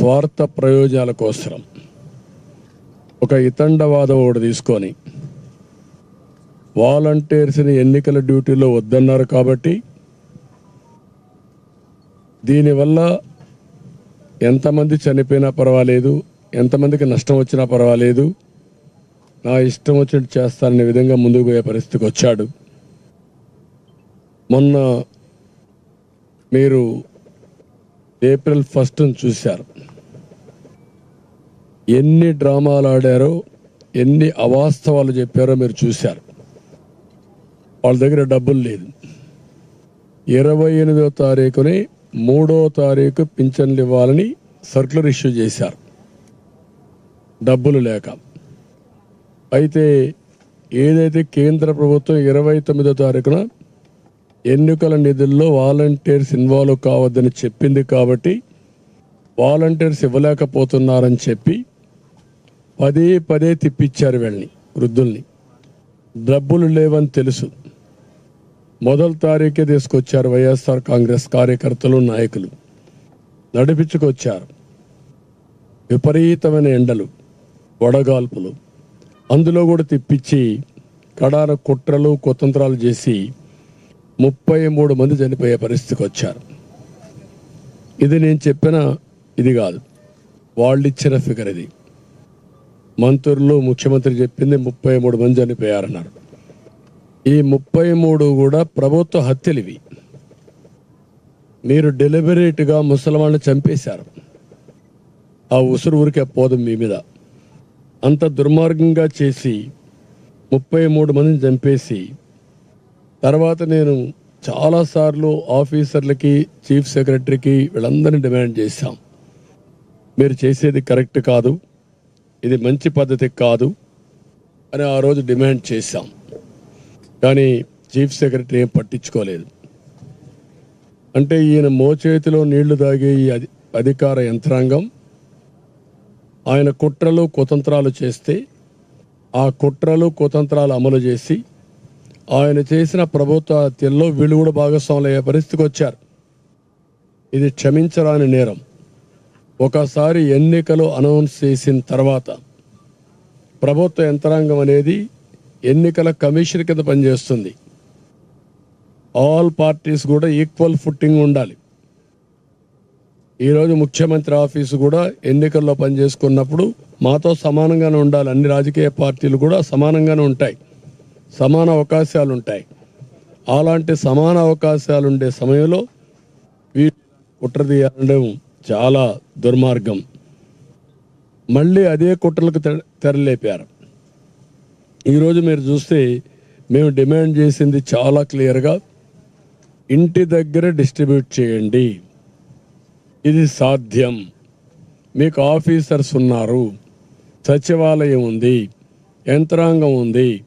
స్వార్థ ప్రయోజనాల కోసం ఒక ఇతండవాదం ఒకటి తీసుకొని వాలంటీర్స్ని ఎన్నికల డ్యూటీలో వద్దన్నారు కాబట్టి దీనివల్ల ఎంతమంది చనిపోయినా పర్వాలేదు ఎంతమందికి నష్టం వచ్చినా పర్వాలేదు నా ఇష్టం వచ్చినట్టు చేస్తాననే విధంగా ముందుకు పోయే పరిస్థితికి వచ్చాడు. మొన్న మీరు ఏప్రిల్ ఫస్ట్ను చూశారు. ఎన్ని డ్రామాలు ఆడారో ఎన్ని అవాస్తవాలు చెప్పారో మీరు చూశారు. వాళ్ళ దగ్గర డబ్బులు లేదు. ఇరవై ఎనిమిదో తారీఖుని మూడో తారీఖు పింఛన్లు ఇవ్వాలని సర్కులర్ ఇష్యూ చేశారు. డబ్బులు లేక. అయితే ఏదైతే కేంద్ర ప్రభుత్వం ఇరవై తొమ్మిదో తారీఖున ఎన్నికల నిధుల్లో వాలంటీర్స్ ఇన్వాల్వ్ కావద్దని చెప్పింది కాబట్టి వాలంటీర్స్ ఇవ్వలేకపోతున్నారని చెప్పి పదే పదే తిప్పించారు వీళ్ళని వృద్ధుల్ని. డబ్బులు లేవని తెలుసు. మొదటి తారీఖే తీసుకొచ్చారు వైఎస్ఆర్ కాంగ్రెస్ కార్యకర్తలు నాయకులు. నడిపించుకొచ్చారు. విపరీతమైన ఎండలు వడగాల్పులు. అందులో కూడా తిప్పించి కడాన కుట్రలు కుతంత్రాలు చేసి ముప్పై మూడు మంది చనిపోయే పరిస్థితికి వచ్చారు. ఇది నేను చెప్పిన ఇది కాదు. వాళ్ళు ఇచ్చిన ఫిగర్ ఇది. మంత్రులు ముఖ్యమంత్రి చెప్పింది ముప్పై మూడు మంది చనిపోయారన్నారు. ఈ ముప్పై మూడు కూడా ప్రభుత్వ హత్యలు ఇవి మీరు డెలిబరేట్గా ముసలివాళ్ళని చంపేశారు. ఆ ఉసురు ఊరికే పోదు మీ మీద. అంత దుర్మార్గంగా చేసి ముప్పై మూడు మందిని చంపేసి తర్వాత నేను చాలాసార్లు ఆఫీసర్లకి చీఫ్ సెక్రటరీకి వీళ్ళందరినీ డిమాండ్ చేశాం. మీరు చేసేది కరెక్ట్ కాదు. ఇది మంచి పద్ధతి కాదు అని ఆ రోజు డిమాండ్ చేశాం. కానీ చీఫ్ సెక్రటరీ ఏం పట్టించుకోలేదు. అంటే ఈయన మోచేతిలో నీళ్ళు తాగే ఈ అధి- అధికార యంత్రాంగం ఆయన కుట్రలు కుతంత్రాలు చేస్తే ఆ కుట్రలు కుతంత్రాలు అమలు చేసి ఆయన చేసిన ప్రభుత్వ హత్యల్లో వీళ్ళు కూడా భాగస్వాములు అయ్యే పరిస్థితికి వచ్చారు. ఇది క్షమించరాని నేరం. ఒకసారి ఎన్నికలు అనౌన్స్ చేసిన తర్వాత ప్రభుత్వ యంత్రాంగం అనేది ఎన్నికల కమిషన్ కింద పనిచేస్తుంది. ఆల్ పార్టీస్ కూడా ఈక్వల్ ఫుట్టింగ్ ఉండాలి. ఈరోజు ముఖ్యమంత్రి ఆఫీసు కూడా ఎన్నికల్లో పనిచేసుకున్నప్పుడు మాతో సమానంగానే ఉండాలి. అన్ని రాజకీయ పార్టీలు కూడా సమానంగానే ఉంటాయి. సమాన అవకాశాలు ఉంటాయి. అలాంటి సమాన అవకాశాలు ఉండే సమయంలో వీటి కుట్రదీయడం చాలా దుర్మార్గం. మళ్ళీ అదే కుట్రలకు తెర- తెరలేపారు. ఈరోజు మీరు చూస్తే మేము డిమాండ్ చేసింది చాలా క్లియర్గా ఇంటి దగ్గర డిస్ట్రిబ్యూట్ చేయండి. ఇది సాధ్యం. మీకు ఆఫీసర్స్ ఉన్నారు. సచివాలయం ఉంది. యంత్రాంగం ఉంది.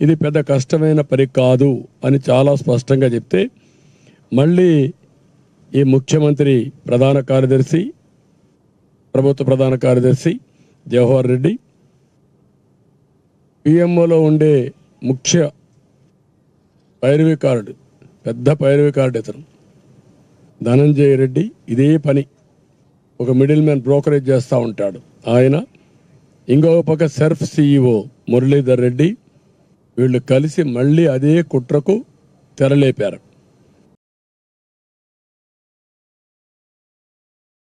ఇది పెద్ద కష్టమైన పని కాదు అని చాలా స్పష్టంగా చెప్తే మళ్ళీ ఈ ముఖ్యమంత్రి ప్రధాన కార్యదర్శి ప్రభుత్వ ప్రధాన కార్యదర్శి జవహర్ రెడ్డి పిఎంఓలో ఉండే ముఖ్య పైరవికారుడు పెద్ద పైరవికారుడు ఇతను. ధనంజయ రెడ్డి ఇదే పని. ఒక మిడిల్ మ్యాన్ బ్రోకరేజ్ చేస్తూ ఉంటాడు. ఆయన ఇంకొక పక్క సెర్ఫ్ సిఇఓ మురళీధర్ రెడ్డి వీళ్ళు కలిసి మళ్ళీ అదే కుట్రకు తెరలేపారు.